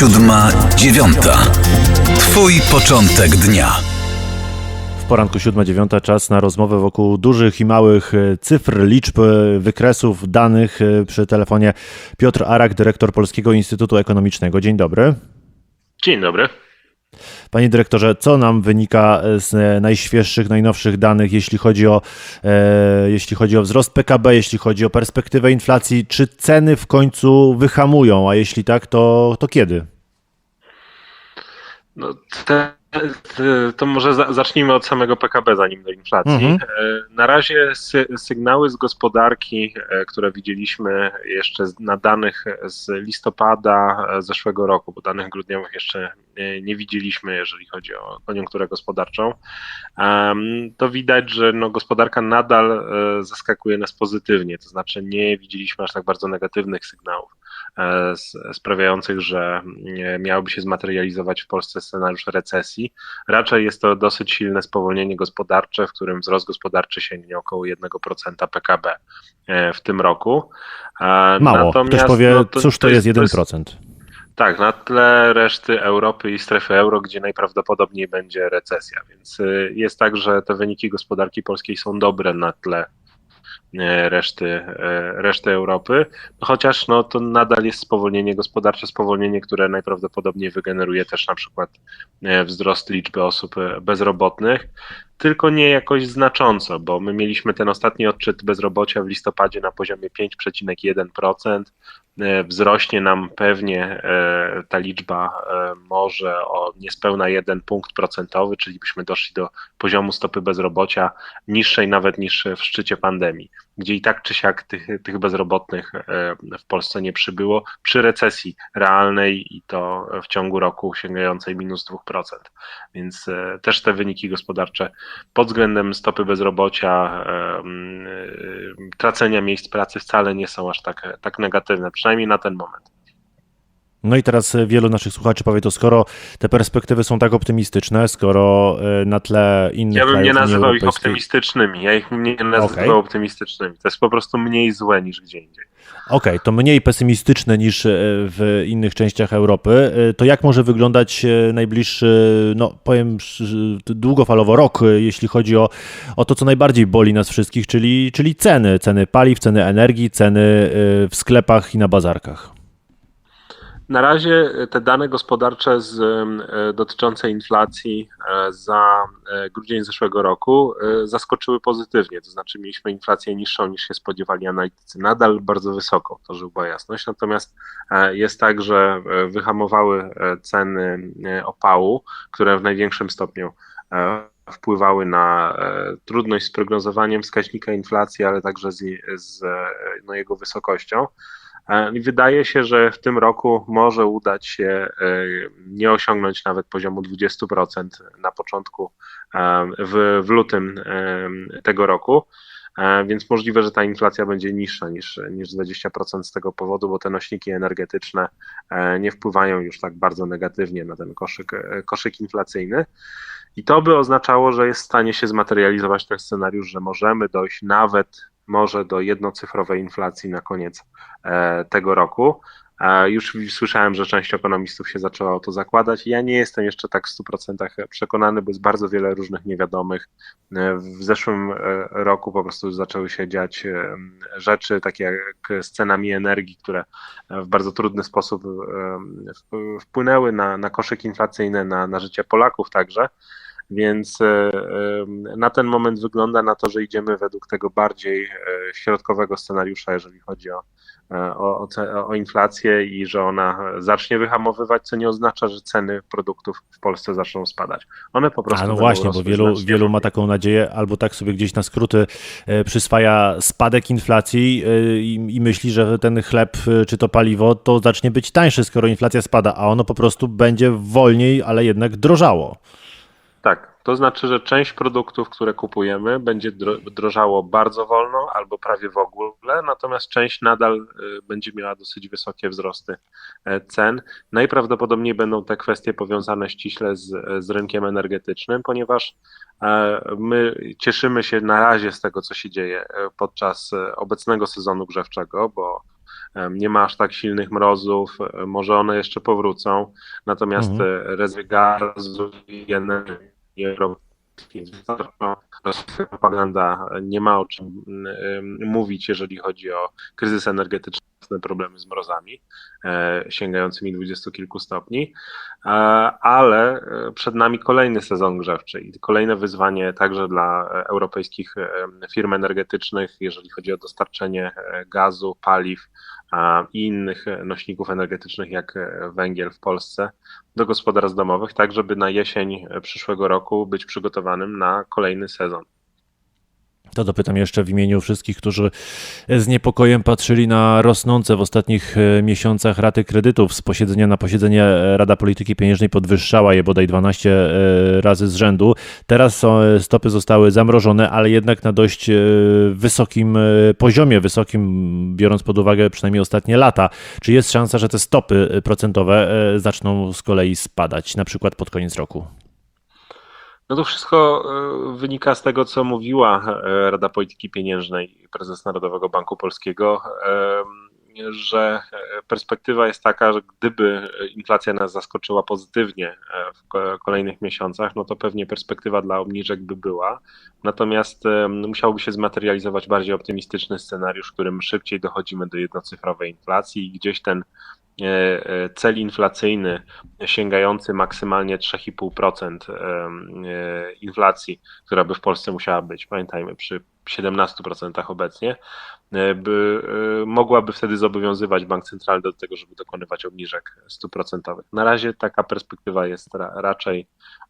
Siódma, dziewiąta. Twój początek dnia. W poranku 7-9 czas na rozmowę wokół dużych i małych e, cyfr, liczb, e, wykresów, danych. E, Przy telefonie Piotr Arak, dyrektor Polskiego Instytutu Ekonomicznego. Dzień dobry. Dzień dobry. Panie dyrektorze, co nam wynika z e, najświeższych, najnowszych danych, jeśli chodzi o, e, jeśli chodzi o wzrost PKB, jeśli chodzi o perspektywę inflacji? Czy ceny w końcu wyhamują, a jeśli tak, to, to kiedy? No, te, te, to może za, zacznijmy od samego PKB, zanim do inflacji. Mhm. E, Na razie sy, sygnały z gospodarki, e, które widzieliśmy jeszcze na danych z listopada e, zeszłego roku, bo danych grudniowych jeszcze nie, nie widzieliśmy, jeżeli chodzi o koniunkturę gospodarczą, to widać, że no, gospodarka nadal e, zaskakuje nas pozytywnie, to znaczy nie widzieliśmy aż tak bardzo negatywnych sygnałów. e, sprawiających, że e, miałoby się zmaterializować w Polsce scenariusz recesji. Raczej jest to dosyć silne spowolnienie gospodarcze, w którym wzrost gospodarczy sięgnie około 1% PKB e, w tym roku. E, Mało. Ktoś natomiast, powie, no, cóż to, jest 1%. Tak, na tle reszty Europy i strefy euro, gdzie najprawdopodobniej będzie recesja. Więc y, jest tak, że te wyniki gospodarki polskiej są dobre na tle e, reszty, e, reszty Europy, chociaż no, to nadal jest spowolnienie gospodarcze, spowolnienie, które najprawdopodobniej wygeneruje też na przykład wzrost liczby osób bezrobotnych, tylko nie jakoś znacząco, bo my mieliśmy ten ostatni odczyt bezrobocia w listopadzie na poziomie 5,1%, e, wzrośnie nam pewnie e, ta liczba e, może o niespełna jeden punkt procentowy, czyli byśmy doszli do poziomu stopy bezrobocia niższej nawet niż w szczycie pandemii, gdzie i tak czy siak tych, tych bezrobotnych e, w Polsce nie przybyło przy recesji realnej i to w ciągu roku sięgającej minus 2%. Więc e, też te wyniki gospodarcze pod względem stopy bezrobocia, e, e, tracenia miejsc pracy wcale nie są aż tak, tak negatywne, przynajmniej na ten moment. No i teraz e, wielu naszych słuchaczy powie to, skoro te perspektywy są tak optymistyczne, skoro e, na tle innych Ja bym krajów nie nazywał ich optymistycznymi. Ja ich nie nazywał Okej. optymistycznymi. To jest po prostu mniej złe niż gdzie indziej. Okej, to mniej pesymistyczne niż e, w innych częściach Europy. To jak może wyglądać najbliższy, no powiem długofalowo rok, jeśli chodzi o, o to, co najbardziej boli nas wszystkich, czyli, czyli ceny, ceny paliw, ceny energii, ceny w sklepach i na bazarkach. Na razie te dane gospodarcze z, e, dotyczące inflacji e, za e, grudzień zeszłego roku e, zaskoczyły pozytywnie. To znaczy, mieliśmy inflację niższą niż się spodziewali analitycy. Nadal bardzo wysoką, to żeby była jasność. Natomiast e, jest tak, że e, wyhamowały e, ceny e, opału, które w największym stopniu e, wpływały na e, trudność z prognozowaniem wskaźnika inflacji, ale także z, z e, no, jego wysokością. E, wydaje się, że w tym roku może udać się e, nie osiągnąć nawet poziomu 20% na początku, e, w, w lutym tego roku. Więc możliwe, że ta inflacja będzie niższa niż, niż 20% z tego powodu, bo te nośniki energetyczne nie wpływają już tak bardzo negatywnie na ten koszyk, koszyk inflacyjny. I to by oznaczało, że jest w stanie się zmaterializować ten scenariusz, że możemy dojść nawet może do jednocyfrowej inflacji na koniec e, tego roku. E, Już słyszałem, że część ekonomistów się zaczęła o to zakładać. Ja nie jestem jeszcze tak w 100% przekonany, bo jest bardzo wiele różnych niewiadomych. E, W zeszłym roku po prostu zaczęły się dziać rzeczy takie jak z cenami energii, które w bardzo trudny sposób wp- wpłynęły na, na koszyk inflacyjny, na, na życie Polaków także. Więc e, na ten moment wygląda na to, że idziemy według tego bardziej e, środkowego scenariusza, jeżeli chodzi o, e, o, o, inflację i że ona zacznie wyhamowywać, co nie oznacza, że ceny produktów w Polsce zaczną spadać. One po prostu A no właśnie, bo wielu, wielu ma taką nadzieję, albo tak sobie gdzieś na skróty przyswaja spadek inflacji i, i myśli, że ten chleb czy to paliwo to zacznie być tańsze, skoro inflacja spada, a ono po prostu będzie wolniej, ale jednak drożało. Tak, to znaczy, że część produktów, które kupujemy, będzie dro- drożało bardzo wolno albo prawie w ogóle, natomiast część nadal y, będzie miała dosyć wysokie wzrosty e, cen. Najprawdopodobniej będą te kwestie powiązane ściśle z, z rynkiem energetycznym, ponieważ e, my cieszymy się na razie z tego, co się dzieje e, podczas obecnego sezonu grzewczego, bo nie ma aż tak silnych mrozów, może one jeszcze powrócą, natomiast Mhm. mhm. Rezerwy gazu i energii europejskiej propaganda. Nie ma o czym em, mówić, jeżeli chodzi o kryzys energetyczny, problemy z mrozami e, sięgającymi dwudziestu kilku stopni, E, ale e, przed nami kolejny sezon grzewczy i kolejne wyzwanie także dla europejskich firm energetycznych, jeżeli chodzi o dostarczenie gazu, paliw i innych nośników energetycznych, jak węgiel w Polsce, do gospodarstw domowych, tak żeby na jesień przyszłego roku być przygotowanym na kolejny sezon. To dopytam jeszcze w imieniu wszystkich, którzy z niepokojem patrzyli na rosnące w ostatnich e, miesiącach raty kredytów. Z posiedzenia na posiedzenie Rada Polityki Pieniężnej podwyższała je bodaj 12 e, razy z rzędu. Teraz e, stopy zostały zamrożone, ale jednak na dość wysokim poziomie, wysokim, biorąc pod uwagę przynajmniej ostatnie lata. Czy jest szansa, że te stopy procentowe zaczną z kolei spadać, na przykład pod koniec roku? No to wszystko e, wynika z tego, co mówiła e, Rada Polityki Pieniężnej prezes Narodowego Banku Polskiego, że e, perspektywa jest taka, że gdyby inflacja nas zaskoczyła pozytywnie w ko- kolejnych miesiącach, no to pewnie perspektywa dla obniżek by była. Natomiast musiałby się zmaterializować bardziej optymistyczny scenariusz, w którym szybciej dochodzimy do jednocyfrowej inflacji i gdzieś ten cel inflacyjny sięgający maksymalnie 3,5% em, e, inflacji, która by w Polsce musiała być, pamiętajmy, przy 17% obecnie, e, by, e, mogłaby wtedy zobowiązywać bank centralny do tego, żeby dokonywać obniżek stóp procentowych. Na razie taka perspektywa jest ra, raczej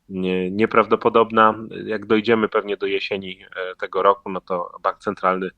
nie, nieprawdopodobna. Jak dojdziemy pewnie do jesieni e, tego roku, no to bank centralny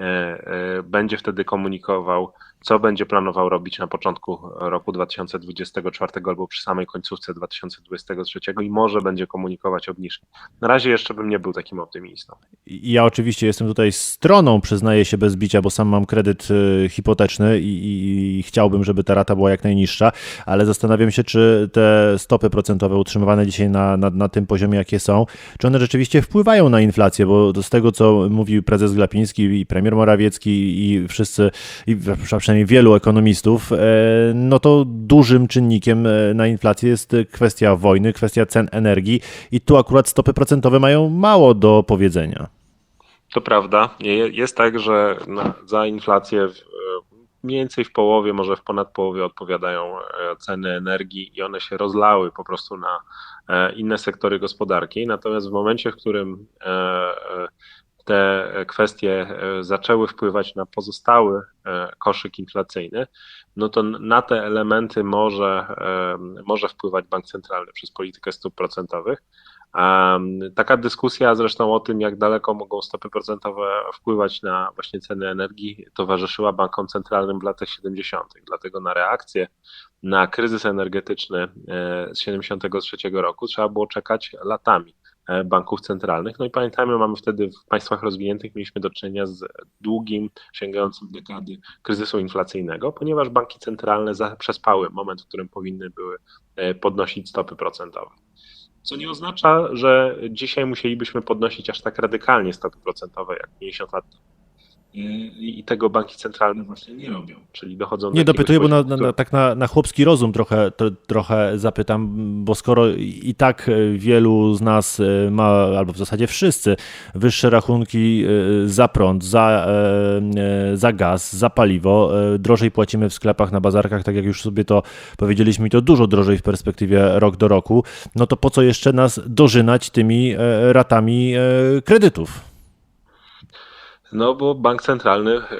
e, e, będzie wtedy komunikował, co będzie planował robić na początku roku 2024 albo przy samej końcówce 2023 i może będzie komunikować obniżki. Na razie jeszcze bym nie był takim optymistą. Ja oczywiście jestem tutaj stroną, przyznaję się bez bicia, bo sam mam kredyt y, hipoteczny i, i, i chciałbym, żeby ta rata była jak najniższa, ale zastanawiam się, czy te stopy procentowe utrzymywane dzisiaj na, na, na tym poziomie, jakie są, czy one rzeczywiście wpływają na inflację, bo z tego, co mówił prezes Glapiński i premier Morawiecki i wszyscy, i przynajmniej wielu ekonomistów, e, no to dużym czynnikiem e, na inflację jest kwestia wojny, kwestia cen energii i tu akurat stopy procentowe mają mało do powiedzenia. To prawda. Je- Jest tak, że za inflację e, mniej więcej w połowie, może w ponad połowie odpowiadają ceny energii i one się rozlały po prostu na inne sektory gospodarki. Natomiast w momencie, w którym te kwestie e, zaczęły wpływać na pozostały e, koszyk inflacyjny, no to na te elementy może, e, może wpływać bank centralny przez politykę stóp procentowych. Taka dyskusja zresztą o tym, jak daleko mogą stopy procentowe wpływać na właśnie ceny energii, towarzyszyła bankom centralnym w latach 70. Dlatego na reakcję na kryzys energetyczny e, z 73 roku trzeba było czekać latami e, banków centralnych. No i pamiętajmy, mamy wtedy w państwach rozwiniętych mieliśmy do czynienia z długim, sięgającym dekady kryzysu inflacyjnego, ponieważ banki centralne przespały moment, w którym powinny były e, podnosić stopy procentowe. Co nie oznacza, że dzisiaj musielibyśmy podnosić aż tak radykalnie stopy procentowe jak 50 lat temu. I i tego banki centralne właśnie nie robią, czyli dochodzą do Nie dopytuję, bo na, na, tak na, na chłopski rozum trochę, to, trochę zapytam, bo skoro i tak e, wielu z nas e, ma, albo w zasadzie wszyscy, wyższe rachunki e, za prąd, za, za gaz, za paliwo, drożej płacimy w sklepach, na bazarkach, tak jak już sobie to powiedzieliśmy, to dużo drożej w perspektywie rok do roku, no to po co jeszcze nas dożynać tymi ratami kredytów? No bo bank centralny e,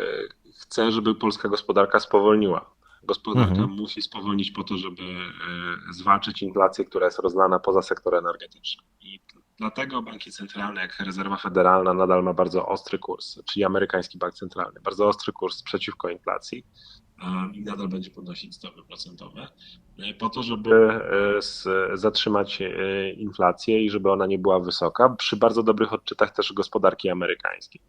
chce, żeby polska gospodarka spowolniła. Gospodarka Mhm. musi spowolnić po to, żeby e, zwalczyć inflację, która jest rozlana poza sektor energetyczny. I dlatego banki centralne, jak rezerwa federalna, nadal ma bardzo ostry kurs, czyli amerykański bank centralny, bardzo ostry kurs przeciwko inflacji i nadal będzie podnosić stopy procentowe e, po to, żeby e, zatrzymać e, inflację i żeby ona nie była wysoka, przy bardzo dobrych odczytach też gospodarki amerykańskiej.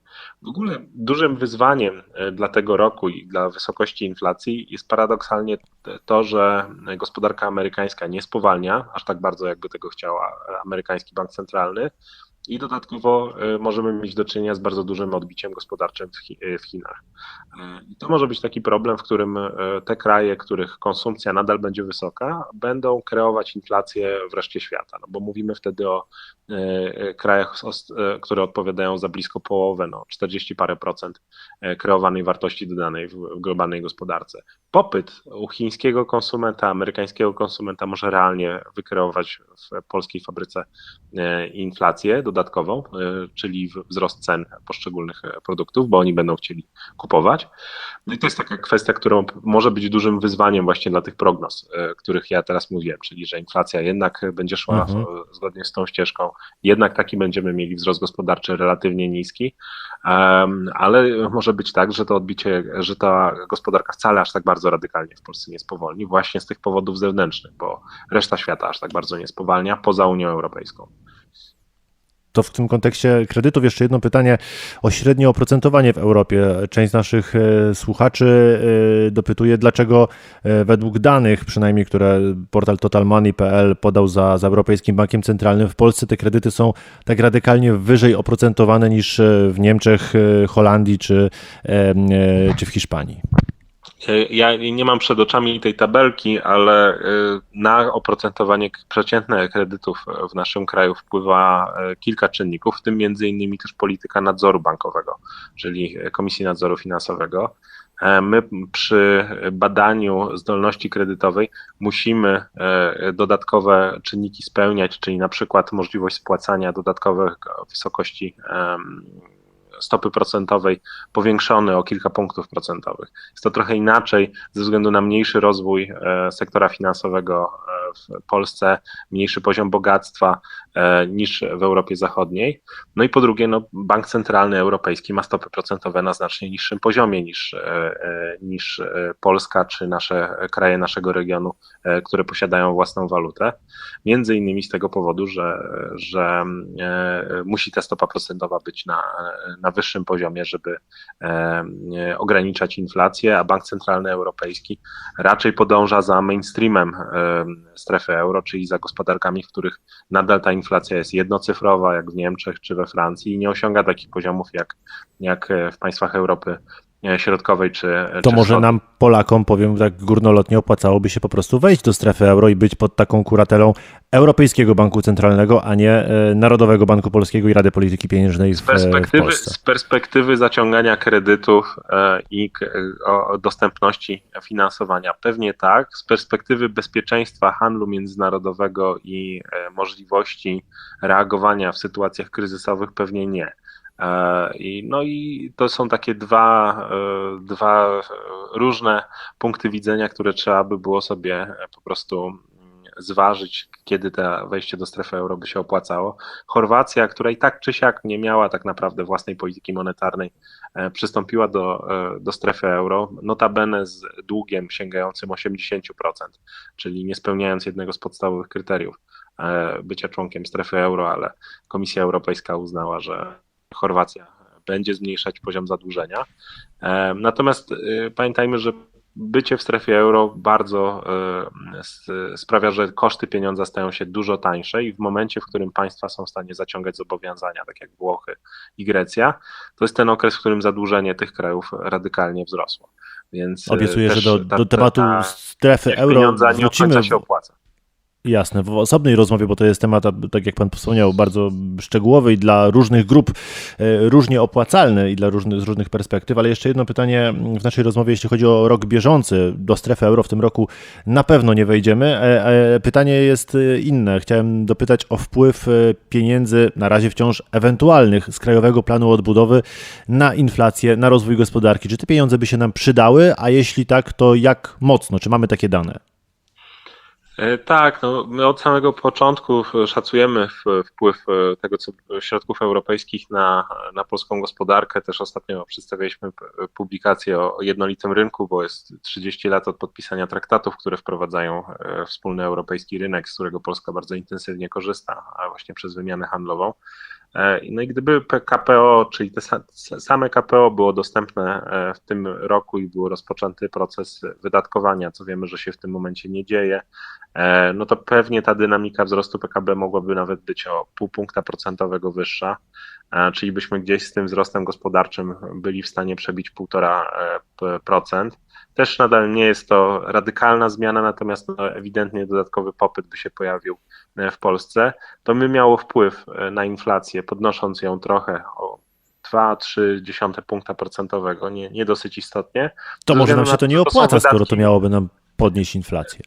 W ogóle dużym wyzwaniem dla tego roku i dla wysokości inflacji jest paradoksalnie to, że gospodarka amerykańska nie spowalnia aż tak bardzo, jakby tego chciała e, amerykański bank centralny, i dodatkowo y, możemy mieć do czynienia z bardzo dużym odbiciem gospodarczym w, y, Chinach. Y, I to może być taki problem, w którym te kraje, których konsumpcja nadal będzie wysoka, będą kreować inflację w świata, no bo mówimy wtedy o krajach, które odpowiadają za blisko połowę, no 40 parę procent kreowanej wartości dodanej w, globalnej gospodarce. Popyt u chińskiego konsumenta, amerykańskiego konsumenta może realnie wykreować w polskiej fabryce inflację dodatkową, e, czyli wzrost cen poszczególnych e, produktów, bo oni będą chcieli kupować. No i to jest taka kwestia, która może być dużym wyzwaniem właśnie dla tych prognoz, e, których ja teraz mówiłem, czyli że inflacja jednak będzie szła Mhm. zgodnie z tą ścieżką, jednak taki będziemy mieli wzrost gospodarczy relatywnie niski, ale może być tak, że to odbicie, że ta gospodarka wcale aż tak bardzo radykalnie w Polsce nie spowolni, właśnie z tych powodów zewnętrznych, bo reszta świata aż tak bardzo nie spowalnia, poza Unią Europejską. To w tym kontekście kredytów jeszcze jedno pytanie o średnie oprocentowanie w Europie. Część z naszych e, słuchaczy e, dopytuje, dlaczego e, według danych, przynajmniej które portal totalmoney.pl podał za, za Europejskim Bankiem Centralnym, w Polsce te kredyty są tak radykalnie wyżej oprocentowane niż w Niemczech, Holandii czy, czy w Hiszpanii. Ja nie mam przed oczami tej tabelki, ale y, na oprocentowanie przeciętne kredytów w naszym kraju wpływa kilka czynników, w tym między innymi też polityka nadzoru bankowego, czyli Komisji Nadzoru Finansowego. E, My przy badaniu zdolności kredytowej musimy e, dodatkowe czynniki spełniać, czyli na przykład możliwość spłacania dodatkowych wysokości stopy procentowej powiększony o kilka punktów procentowych. Jest to trochę inaczej ze względu na mniejszy rozwój e, sektora finansowego e, w Polsce, mniejszy poziom bogactwa e, niż w Europie Zachodniej. No i po drugie, no, Bank Centralny Europejski ma stopy procentowe na znacznie niższym poziomie niż, e, e, niż Polska czy nasze kraje naszego regionu, które posiadają własną walutę. Między innymi z tego powodu, że, że musi ta stopa procentowa być na, na wyższym poziomie, żeby ograniczać inflację, a Bank Centralny Europejski raczej podąża za mainstreamem strefy euro, czyli za gospodarkami, w których nadal ta inflacja jest jednocyfrowa, jak w Niemczech czy we Francji i nie osiąga takich poziomów jak, jak w państwach Europy e, Środkowej czy To czy może Wschodniej. nam, Polakom, powiem tak górnolotnie, opłacałoby się po prostu wejść do strefy euro i być pod taką kuratelą Europejskiego Banku Centralnego, a nie e, Narodowego Banku Polskiego i Rady Polityki Pieniężnej w, Z e, w perspektywy, Polsce. z perspektywy zaciągania kredytów e, i dostępności finansowania pewnie tak. Z perspektywy bezpieczeństwa handlu międzynarodowego i e, możliwości reagowania w sytuacjach kryzysowych pewnie nie. E, I, no i to są takie dwa, e, dwa różne punkty widzenia, które trzeba by było sobie po prostu zważyć, kiedy to wejście do strefy euro by się opłacało. Chorwacja, która i tak czy siak nie miała tak naprawdę własnej polityki monetarnej, e, przystąpiła do, do strefy euro, notabene z długiem sięgającym 80%, czyli nie spełniając jednego z podstawowych kryteriów bycia członkiem strefy euro, ale Komisja Europejska uznała, że Chorwacja będzie zmniejszać poziom zadłużenia. E, Natomiast e, pamiętajmy, że bycie w strefie euro bardzo e, sprawia, że koszty pieniądza stają się dużo tańsze i w momencie, w którym państwa są w stanie zaciągać zobowiązania, tak jak Włochy i Grecja, to jest ten okres, w którym zadłużenie tych krajów radykalnie wzrosło. Więc Obiecuję, że do, do tematu strefy euro wrócimy się opłaca. Jasne, w osobnej rozmowie, bo to jest temat, tak jak Pan wspomniał, bardzo szczegółowy i dla różnych grup e, różnie opłacalny i dla różnych, z różnych perspektyw, ale jeszcze jedno pytanie w naszej rozmowie, jeśli chodzi o rok bieżący. Do strefy euro w tym roku na pewno nie wejdziemy. E, e, Pytanie jest inne. Chciałem dopytać o wpływ pieniędzy, na razie wciąż ewentualnych, z Krajowego Planu Odbudowy na inflację, na rozwój gospodarki. Czy te pieniądze by się nam przydały, a jeśli tak, to jak mocno? Czy mamy takie dane? E, Tak, no, my od samego początku e, szacujemy wpływ e, tego, co środków europejskich na, na polską gospodarkę. Też ostatnio przedstawialiśmy p- publikację o jednolitym rynku, bo jest 30 lat od podpisania traktatów, które wprowadzają e, wspólny europejski rynek, z którego Polska bardzo intensywnie korzysta, a właśnie przez wymianę handlową. E, No i gdyby KPO, czyli te sa- same KPO było dostępne e, w tym roku i był rozpoczęty proces wydatkowania, co wiemy, że się w tym momencie nie dzieje, e, no to pewnie ta dynamika wzrostu PKB mogłaby nawet być o pół punkta procentowego wyższa, czyli byśmy gdzieś z tym wzrostem gospodarczym byli w stanie przebić 1,5%. Też nadal nie jest to radykalna zmiana, natomiast no, ewidentnie dodatkowy popyt by się pojawił e, w Polsce. To by miało wpływ e, na inflację, podnosząc ją trochę o 2-3 punkta procentowego, nie, nie dosyć istotnie. To może nam się to nie to, opłaca, skoro to miałoby nam podnieść inflację.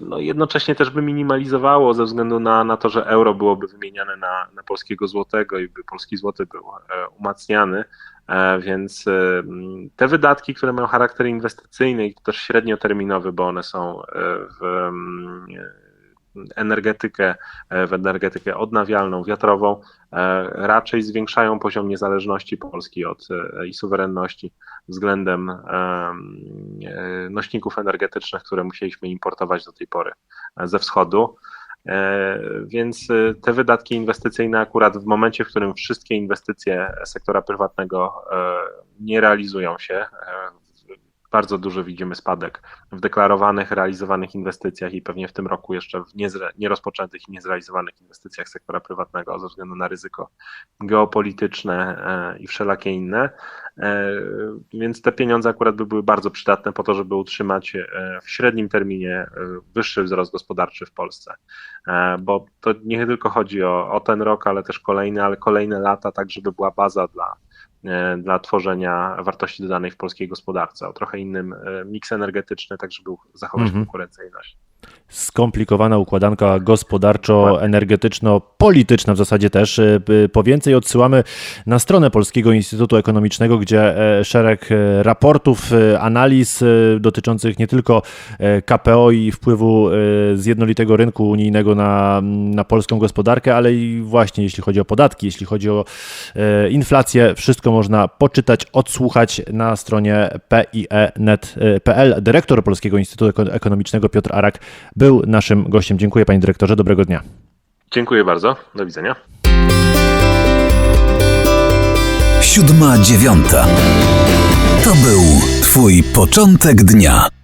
No jednocześnie też by minimalizowało ze względu na, na to, że euro byłoby wymieniane na, na polskiego złotego i by polski złoty był e, umacniany, więc e, m, te wydatki, które mają charakter inwestycyjny i też średnioterminowy, bo one są e, w m, e, energetykę, e, w energetykę odnawialną, wiatrową, e, raczej zwiększają poziom niezależności Polski od e, i suwerenności względem em, e, nośników energetycznych, które musieliśmy importować do tej pory e, ze wschodu. E, Więc e, te wydatki inwestycyjne, akurat w momencie, w którym wszystkie inwestycje sektora prywatnego e, nie realizują się, bardzo dużo widzimy spadek w deklarowanych, realizowanych inwestycjach i pewnie w tym roku jeszcze w nierozpoczętych i niezrealizowanych inwestycjach sektora prywatnego ze względu na ryzyko geopolityczne e, i wszelakie inne. E, Więc te pieniądze akurat by były bardzo przydatne po to, żeby utrzymać e, w średnim terminie wyższy wzrost gospodarczy w Polsce. Bo to nie tylko chodzi o, o ten rok, ale też kolejny, ale kolejne lata, tak żeby była baza dla, dla tworzenia wartości dodanej w polskiej gospodarce, o trochę innym e, miks energetyczny, tak żeby zachować Mhm. konkurencyjność. Skomplikowana układanka gospodarczo-energetyczno-polityczna w zasadzie też. Y, Po więcej odsyłamy na stronę Polskiego Instytutu Ekonomicznego, gdzie e, szereg e, raportów, e, analiz e, dotyczących nie tylko e, KPO i wpływu e, zjednolitego rynku unijnego na, na polską gospodarkę, ale i właśnie jeśli chodzi o podatki, jeśli chodzi o e, inflację, wszystko można poczytać, odsłuchać na stronie pie.net.pl. Dyrektor Polskiego Instytutu Eko- Ekonomicznego Piotr Arak był naszym gościem. Dziękuję panie dyrektorze, dobrego dnia. Dziękuję bardzo, do widzenia. Siódma dziewiąta. To był Twój początek dnia.